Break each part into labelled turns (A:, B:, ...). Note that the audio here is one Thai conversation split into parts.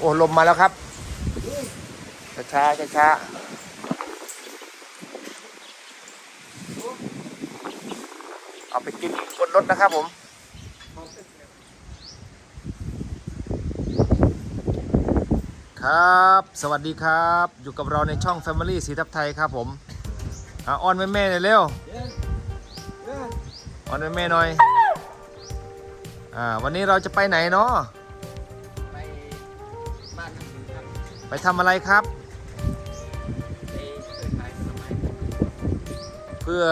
A: โอ้ลมมาแล้วครับช้าช้าช้าช้าเอาไปกินบนรถนะครับผมครับ สวัสดีครับ อยู่กับเราในช่อง Family สีทับไทยครับผมอะอ้อนแม่แม่หน่อยเร็วอ้อนแม่แม่หน่อย อ่า วันนี้เราจะไปไหนเนาะ
B: ไป
A: ทำอะไรครับ
B: เคยขายผลไม้
A: เพื่อ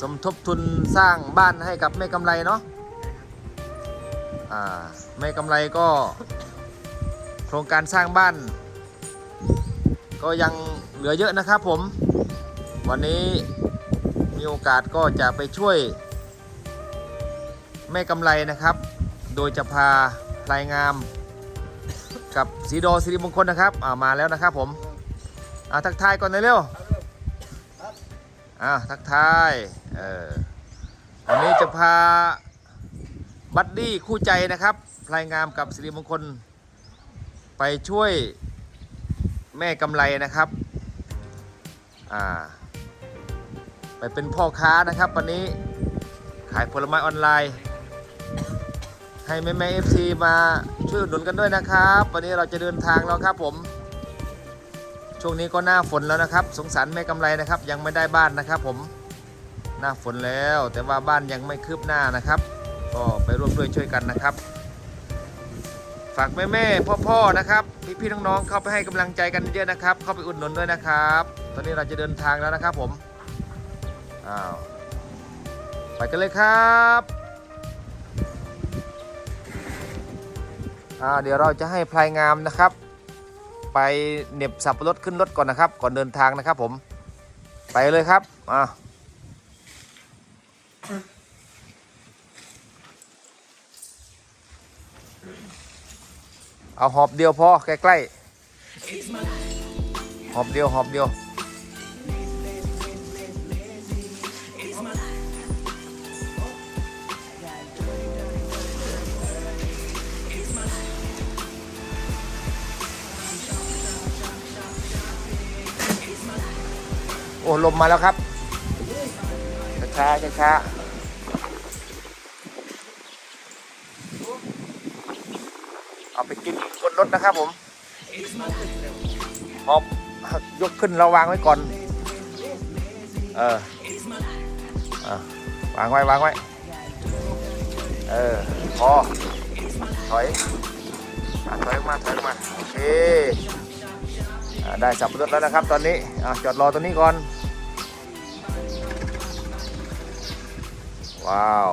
A: สมทบทุนสร้างบ้านให้กับแม่กำไรเนาะอ่าแม่กำไรก็ โครงการสร้างบ้าน ก็ยังเหลือเยอะนะครับผม วันนี้มีโอกาสก็จะไปช่วย แม่กำไรนะครับ โดยจะพาพลายงาม กับสีโดสิริมงคลนะครับอ่ามาแล้วนะครับผมอ่าทักทายก่อนเลยเร็วอ่าทักทายเออวันนี้จะพาบัดดี้คู่ใจนะครับพลายงามกับสิริมงคล ไปช่วยแม่กำไรนะครับอ่าไปเป็นพ่อค้านะครับ วันนี้ขายผลไม้ออนไลน์ ให้แม่แม่เอฟซีมาช่วยอุดหนุนกันด้วยนะครับ วันนี้เราจะเดินทางแล้วครับผม ช่วงนี้ก็หน้าฝนแล้วนะครับ สงสารแม่กำไรนะครับ ยังไม่ได้บ้านนะครับ ผมหน้าฝนแล้วแต่ว่าบ้านยังไม่คืบหน้านะครับ ก็ไปร่วมด้วยช่วยกันนะครับ ฝากแม่แม่พ่อพ่อๆนะครับพี่พี่ๆน้องๆเข้าไปให้กำลังใจกันเยอะนะครับ เข้าไปอุดหนุนด้วยนะครับ ตอนนี้เราจะเดินทางแล้วนะครับผมอ้าวไปกันเลยครับ อ่าเดี๋ยวเราจะให้พลายงามนะครับ ไปเหน็บสับปะรดขึ้นรถก่อนนะครับ ก่อนเดินทางนะครับ ผมไปเลยครับอ่าเอาหอบเดียวพอใกล้ๆหอบเดียวหอบเดียว อ้ลมมาแล้วครับช้าช้าช้าเอาไปกินบนรถนะครับผมหอยกขึ้นเราวางไว้ก่อน เอออวางไว้วางไว้ เออ พอ ถอยถอยมาถอยมา โอเคได้สับรดแล้วนะครับตอนนี้อจอดรอตรงนี้ก่อน ว้าว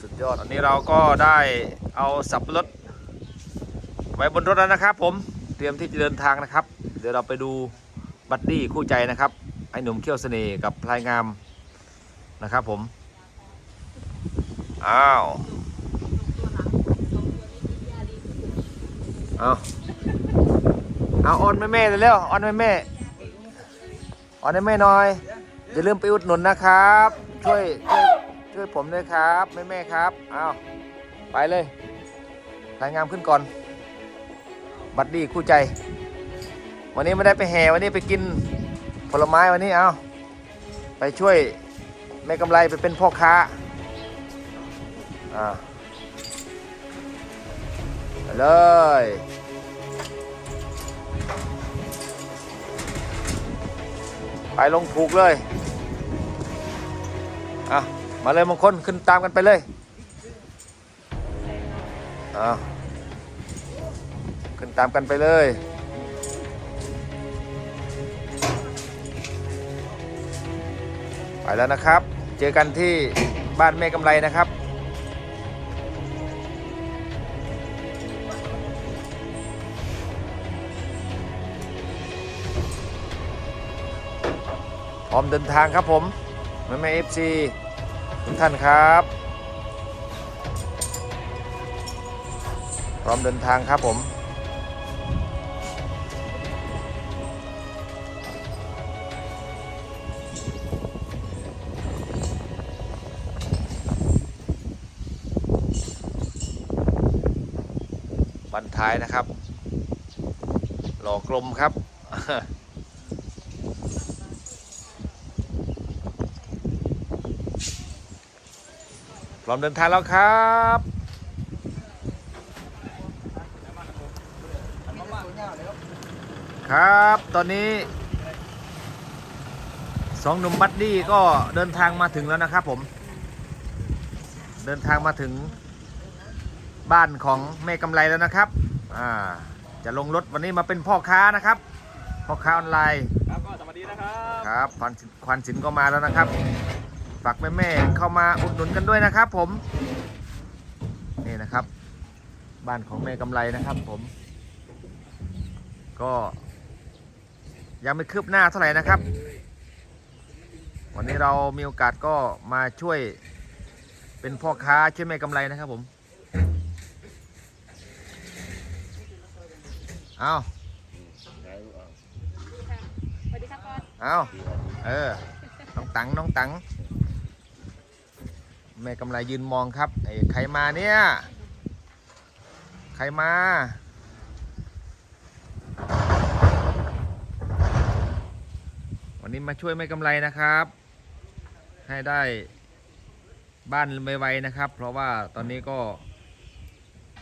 A: สุดยอด อันนี้เราก็ได้เอาสับปะรดไว้บนรถแล้วนะครับ ผมเตรียมที่จะเดินทางนะครับ เดี๋ยวเราไปดูบัดดี้คู่ใจนะครับ ไอ้หนุ่มเขี้ยวเสน่ห์กับพลายงามนะครับผม อ้าวเอาเอาออนแม่แม่ๆเร็วออนแม่แม่ออนแม่แม่หน่อยอย่าลืมไปอุดหนุนนะครับ ช่วยช่วย ช่วยผมด้วยครับแม่แม่ครับเอาวไปเลยรายงามขึ้นก่อน บัดดี้คู่ใจ วันนี้ไม่ได้ไปแห่วันนี้ไปกินผลไม้วันนี้เอาไปช่วยแม่กำไรไปเป็นพ่อค้าอ่าไปเลยไปลงผูกเลย อะ มาเลยมงคลขึ้นตามกันไปเลยอะขึ้นตามกันไปเลยไปแล้วนะครับ เจอกันที่บ้านแม่กำไรนะครับ พร้อมเดินทางครับผมแม่แม่เอฟซี ทุกท่านครับ พร้อมเดินทางครับผมบันท้ายนะครับ หล่อกลมครับ พร้อมเดินทางแล้วครับครับ ตอนนี้สองหนุ่มบัดดี้ก็เดินทางมาถึงแล้วนะครับผม เดินทางมาถึงบ้านของแม่กำไรแล้วนะครับ อ่า จะลงรถวันนี้มาเป็นพ่อค้านะครับ พ่อค้าออนไลน์
B: ครับก็สวัสดีนะครับ
A: ครับควันสินควันสินก็มาแล้วนะครับ ฝากแม่ๆเข้ามาอุดหนุนกันด้วยนะครับผม นี่นะครับ บ้านของแม่กำไรนะครับผม ก็ยังไม่คืบหน้าเท่าไหร่นะครับ วันนี้เรามีโอกาสก็มาช่วยเป็นพ่อค้าช่วยแม่กำไรนะครับผมเอา
C: สวัสดีครับก่อน
A: เอาเออ น้องตังน้องตัง แม่กำไรยืนมองครับไอ้ใครมาเนี่ย ใครมา วันนี้มาช่วยแม่กำไรนะครับ ให้ได้บ้านไวๆนะครับ เพราะว่าตอนนี้ก็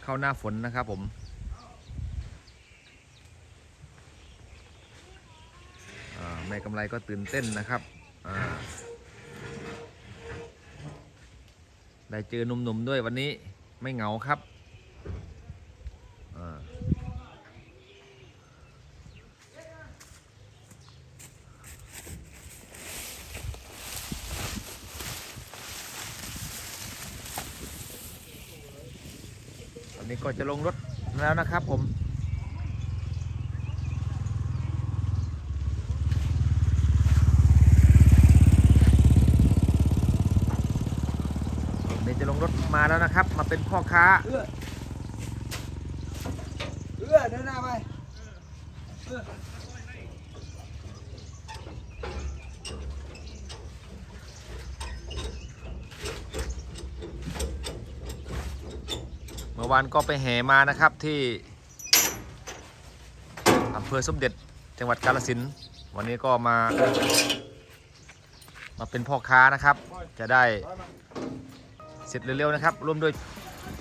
A: เข้าหน้าฝนนะครับผมแม่กำไรก็ตื่นเต้นนะครับอ่า ได้เจอหนุ่มๆด้วยวันนี้ไม่เหงาครับอ่าตอนนี้ก็จะลงรถแล้วนะครับผม เดี๋ยวจะลงรถมาแล้วนะครับ มา เป็นพ่อค้า
B: เอื้อเอื้อเดินหน้าไป
A: เมื่อวานก็ไปแห่มานะครับที่อำเภอสมเด็จจังหวัดกาฬสินธุ์วันนี้ก็มา มาเป็นพ่อค้านะครับ จะได้เสร็จเร็วๆนะครับร่วมด้วย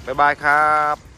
A: บ๊ายบายครับ